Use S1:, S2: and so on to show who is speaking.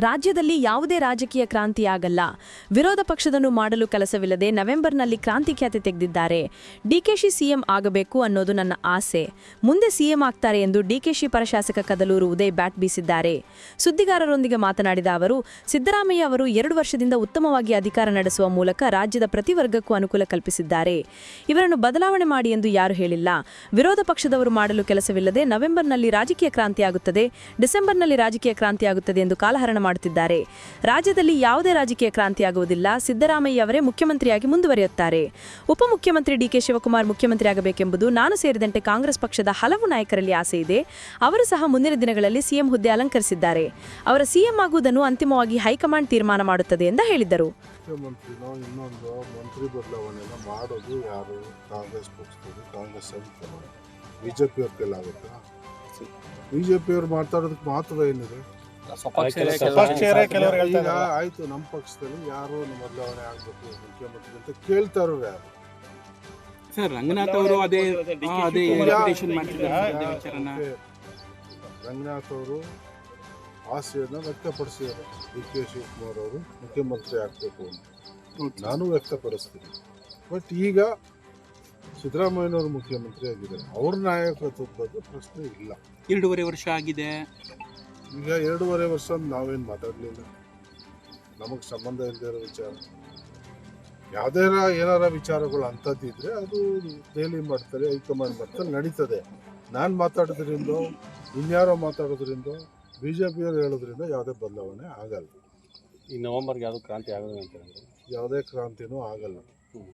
S1: ರಾಜ್ಯದಲ್ಲಿ ಯಾವುದೇ ರಾಜಕೀಯ ಕ್ರಾಂತಿಯಾಗಲ್ಲ. ವಿರೋಧ ಪಕ್ಷದನ್ನು ಮಾಡಲು ಕೆಲಸವಿಲ್ಲದೆ ನವೆಂಬರ್ನಲ್ಲಿ ಕ್ರಾಂತಿ ಖ್ಯಾತಿ ತೆಗೆದಿದ್ದಾರೆ. ಡಿಕೆಶಿ ಸಿಎಂ ಆಗಬೇಕು ಅನ್ನೋದು ನನ್ನ ಆಸೆ. ಮುಂದೆ ಸಿಎಂ ಆಗ್ತಾರೆ ಎಂದು ಡಿಕೆಶಿ ಪರ ಶಾಸಕ ಕದಲೂರು ಉದಯ್ ಬ್ಯಾಟ್ ಬೀಸಿದ್ದಾರೆ. ಸುದ್ದಿಗಾರರೊಂದಿಗೆ ಮಾತನಾಡಿದ ಅವರು, ಸಿದ್ದರಾಮಯ್ಯ ಅವರು ಎರಡು ವರ್ಷದಿಂದ ಉತ್ತಮವಾಗಿ ಅಧಿಕಾರ ನಡೆಸುವ ಮೂಲಕ ರಾಜ್ಯದ ಪ್ರತಿ ವರ್ಗಕ್ಕೂ ಅನುಕೂಲ ಕಲ್ಪಿಸಿದ್ದಾರೆ. ಇವರನ್ನು ಬದಲಾವಣೆ ಮಾಡಿ ಎಂದು ಯಾರು ಹೇಳಿಲ್ಲ. ವಿರೋಧ ಪಕ್ಷದವರು ಮಾಡಲು ಕೆಲಸವಿಲ್ಲದೆ ನವೆಂಬರ್ನಲ್ಲಿ ರಾಜಕೀಯ ಕ್ರಾಂತಿಯಾಗುತ್ತದೆ, ಡಿಸೆಂಬರ್ನಲ್ಲಿ ರಾಜಕೀಯ ಕ್ರಾಂತಿಯಾಗುತ್ತದೆ ಎಂದು ಕಾಲಹರಣ ಮಾಡುತ್ತಿದ್ದಾರೆ. ರಾಜ್ಯದಲ್ಲಿ ಯಾವುದೇ ರಾಜಕೀಯ ಕ್ರಾಂತಿಯಾಗುವುದಿಲ್ಲ. ಸಿದ್ದರಾಮಯ್ಯ ಅವರೇ ಮುಖ್ಯಮಂತ್ರಿಯಾಗಿ ಮುಂದುವರಿಯುತ್ತಾರೆ. ಉಪಮುಖ್ಯಮಂತ್ರಿ ಡಿಕೆ ಶಿವಕುಮಾರ್ ಮುಖ್ಯಮಂತ್ರಿಯಾಗಬೇಕೆಂಬುದು ನಾನು ಸೇರಿದಂತೆ ಕಾಂಗ್ರೆಸ್ ಪಕ್ಷದ ಹಲವು ನಾಯಕರಲ್ಲಿ ಆಸೆ ಇದೆ. ಅವರು ಸಹ ಮುಂದಿನ ದಿನಗಳಲ್ಲಿ ಸಿಎಂ ಹುದ್ದೆ ಅಲಂಕರಿಸಿದ್ದಾರೆ. ಅವರ ಸಿಎಂ ಆಗುವುದನ್ನು ಅಂತಿಮವಾಗಿ ಹೈಕಮಾಂಡ್ ತೀರ್ಮಾನ ಮಾಡುತ್ತದೆ ಎಂದು ಹೇಳಿದರು.
S2: ಬಿ ಜೆ ಕೈಲಾಗುತ್ತಾ ಬಿ ಜೆ ಮಾತಾಡೋದಕ್ಕೆ ಮಹತ್ವ ಏನಿದೆ? ಈಗ
S3: ಹೇಳ್ತಾ ಇದ್ದಾರೆ.
S2: ಆಯ್ತು ನಮ್ಮ ಪಕ್ಷದಲ್ಲಿ ಯಾರು ಬದಲಾವಣೆ ಆಗ್ಬೇಕು ಮುಖ್ಯಮಂತ್ರಿ ಅಂತ ಕೇಳ್ತಾರೋ ಯಾರು?
S4: ಸರ್ ರಂಗನಾಥ್ ಅವರು ಅದೇ ಆ, ಅದೇ
S2: ರಂಗನಾಥ್ ಅವರು ಆಸೆಯನ್ನು ವ್ಯಕ್ತಪಡಿಸಿದ್ದಾರೆ. ಡಿ ಕೆ ಶಿವಕುಮಾರ್ ಅವರು ಮುಖ್ಯಮಂತ್ರಿ ಆಗಬೇಕು ಅಂತ. ನಾನು ವ್ಯಕ್ತಪಡಿಸ್ತೀನಿ. ಬಟ್ ಈಗ ಸಿದ್ದರಾಮಯ್ಯನವರು ಮುಖ್ಯಮಂತ್ರಿ ಆಗಿದ್ದಾರೆ. ಅವ್ರ ನಾಯಕತ್ವದ ಬಗ್ಗೆ ಪ್ರಶ್ನೆ ಇಲ್ಲ.
S4: ಎರಡೂವರೆ ವರ್ಷ ಆಗಿದೆ.
S2: ಈಗ ಎರಡೂವರೆ ವರ್ಷ ನಾವೇನು ಮಾತಾಡಲಿಲ್ಲ. ನಮಗೆ ಸಂಬಂಧ ಇಲ್ಲದೆ ಇರೋ ವಿಚಾರ. ಯಾವುದೇ ಏನಾರ ವಿಚಾರಗಳು ಅಂಥದ್ದಿದ್ರೆ ಅದು ದೆಹಲಿ ಮಾಡ್ತಾರೆ ಹೈಕಮಾಂಡ್ ಮಾಡ್ತಾರೆ ನಡೀತದೆ. ನಾನು ಮಾತಾಡೋದ್ರಿಂದ ಇನ್ಯಾರೋ ಮಾತಾಡೋದ್ರಿಂದ ಬಿ ಜೆ ಪಿಯವರು ಹೇಳೋದ್ರಿಂದ ಯಾವುದೇ ಬದಲಾವಣೆ ಆಗಲ್ಲ.
S3: ಈ ನವಂಬರ್ಗೆ ಯಾವುದು ಕ್ರಾಂತಿ ಆಗೋದು ಅಂತ
S2: ಯಾವುದೇ ಕ್ರಾಂತಿನೂ ಆಗಲ್ಲ.